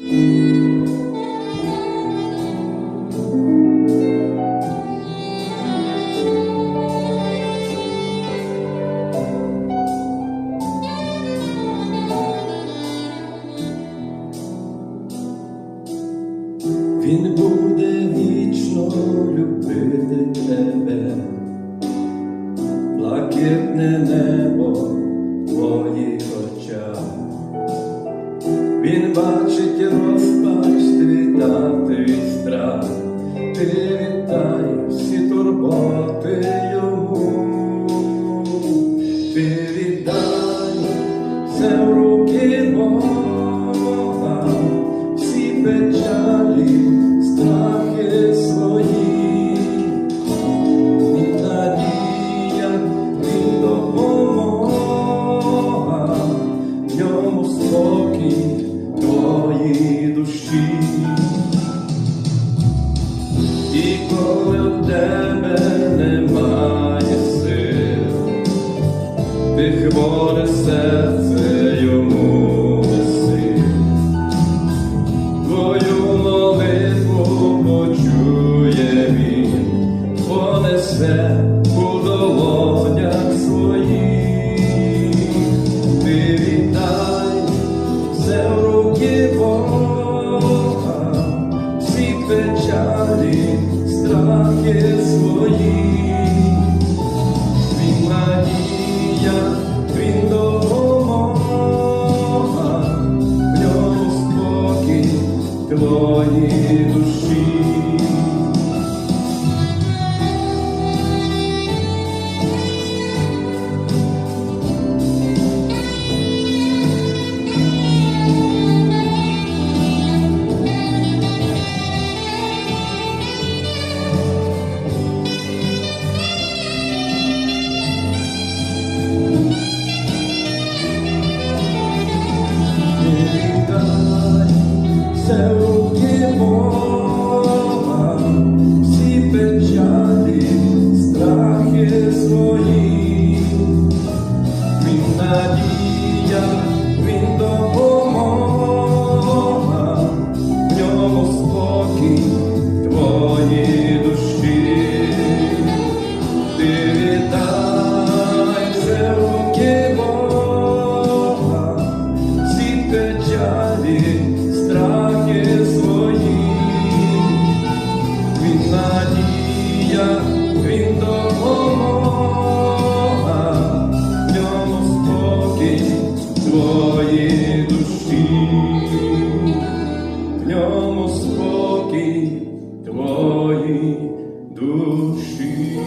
Він буде вічно любити тебе, блакитне небо твоє. Він бачить розпад. серце йому неси, твою молитву почує він, понесе. Oh, kiss моєї душі, в ньому спокій твої душі.